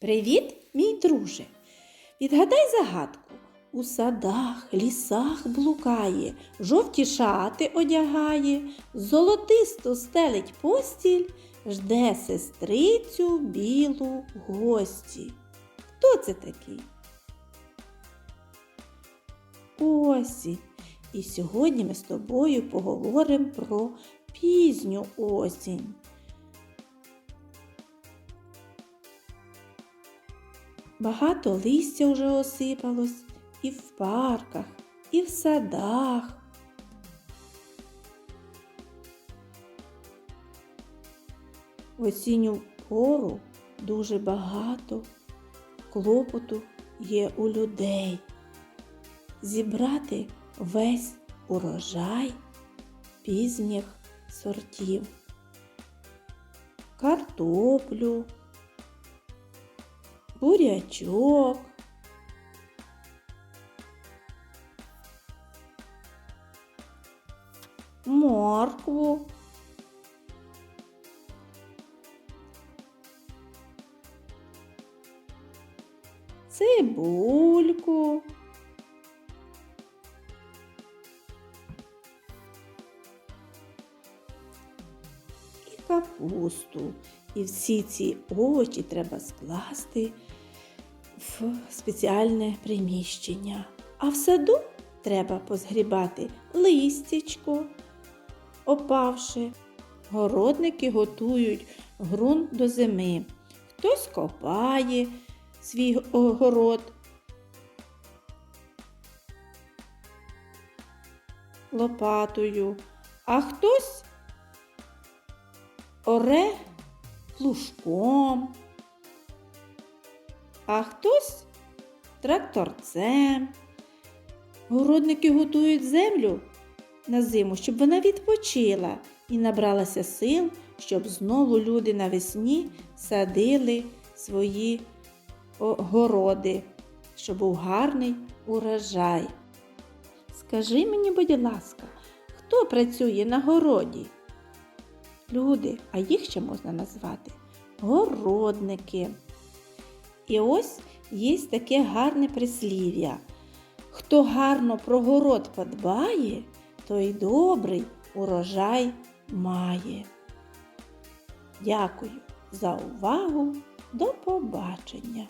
Привіт, мій друже! Відгадай загадку. У садах, лісах блукає, жовті шати одягає, золотисто стелить постіль, жде сестрицю білу гості. Хто це такий? Осінь. І сьогодні ми з тобою поговоримо про пізню осінь. Багато листя вже осипалось і в парках, і в садах. В осінню пору дуже багато клопоту є у людей. Зібрати весь урожай пізніх сортів, картоплю, бурячок, моркву, цибульку, і капусту. І всі ці овочі треба скласти в спеціальне приміщення. А в саду треба позгрібати листячко, опавши. Городники готують ґрунт до зими. Хтось копає свій огород. Лопатою, а хтось оре плужком, а хтось тракторцем. Городники готують землю на зиму, щоб вона відпочила і набралася сил, щоб знову люди навесні садили свої городи, щоб був гарний урожай. Скажи мені, будь ласка, хто працює на городі? Люди, а їх ще можна назвати городники. І ось є таке гарне прислів'я. Хто гарно про город подбає, той добрий урожай має. Дякую за увагу. До побачення!